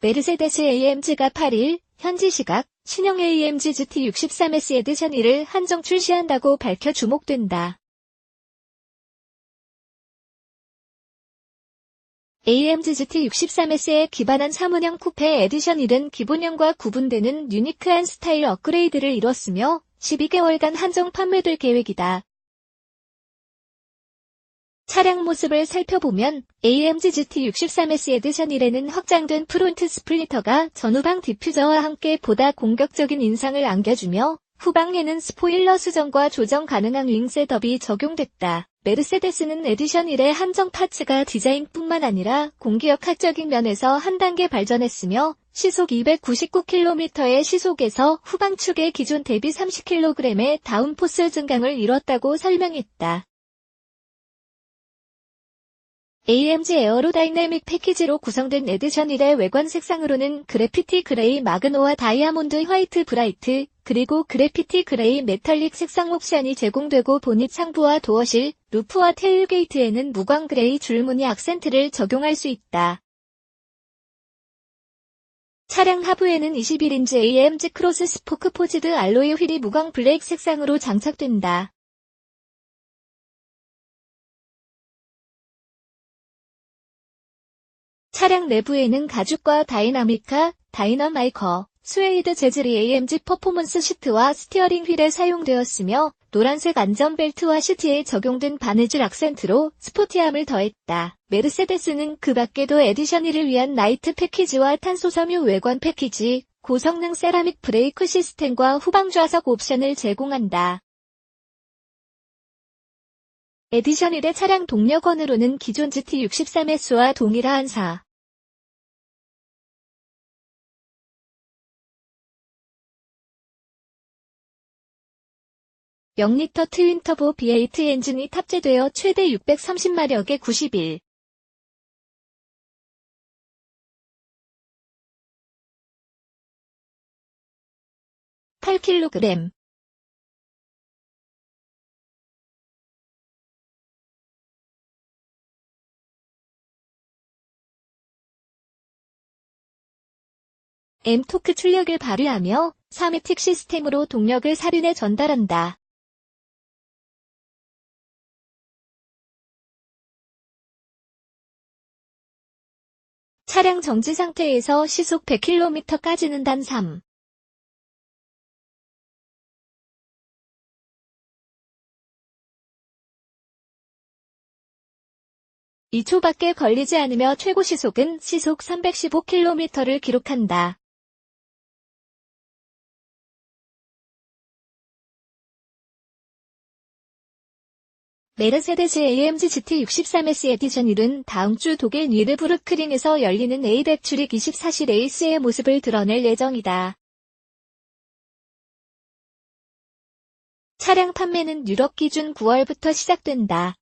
메르세데스 AMG가 8일 현지 시각 신형 AMG GT63S 에디션 1을 한정 출시한다고 밝혀 주목된다. AMG GT63S에 기반한 3운형 쿠페 에디션 1은 기본형과 구분되는 유니크한 스타일 업그레이드를 이뤘으며 12개월간 한정 판매될 계획이다. 차량 모습을 살펴보면 AMG GT63S 에디션 1에는 확장된 프론트 스플리터가 전후방 디퓨저와 함께 보다 공격적인 인상을 안겨주며 후방에는 스포일러 수정과 조정 가능한 윙 셋업이 적용됐다. 메르세데스는 에디션 1의 한정 파츠가 디자인뿐만 아니라 공기역학적인 면에서 한 단계 발전했으며 시속 299km의 시속에서 후방축의 기존 대비 30kg의 다운포스 증강을 이뤘다고 설명했다. AMG 에어로다이내믹 패키지로 구성된 에디션 1의 외관 색상으로는 그래피티 그레이 마그노와 다이아몬드 화이트 브라이트, 그리고 그래피티 그레이 메탈릭 색상 옵션이 제공되고 보닛 상부와 도어실, 루프와 테일게이트에는 무광 그레이 줄무늬 악센트를 적용할 수 있다. 차량 하부에는 21인치 AMG 크로스 스포크 포지드 알로이 휠이 무광 블랙 색상으로 장착된다. 차량 내부에는 가죽과 다이나미카, 다이너마이커, 스웨이드 재질의 AMG 퍼포먼스 시트와 스티어링 휠에 사용되었으며 노란색 안전벨트와 시트에 적용된 바느질 악센트로 스포티함을 더했다. 메르세데스는 그 밖에도 에디션 1을 위한 나이트 패키지와 탄소 섬유 외관 패키지, 고성능 세라믹 브레이크 시스템과 후방 좌석 옵션을 제공한다. 에디션 1의 차량 동력원으로는 기존 GT63S와 동일한 4. 0리터 트윈터보 B8 엔진이 탑재되어 최대 630마력의 91 8kg M 토크 출력을 발휘하며 3회틱 시스템으로 동력을 사륜에 전달한다. 차량 정지 상태에서 시속 100km까지는 단 3. (2초밖에) 걸리지 않으며 최고 시속은 시속 315km를 기록한다. 메르세데스 AMG GT63S 에디션 1은 다음 주 독일 니르부르크링에서 열리는 에이덱 출입 24시 레이스의 모습을 드러낼 예정이다. 차량 판매는 유럽 기준 9월부터 시작된다.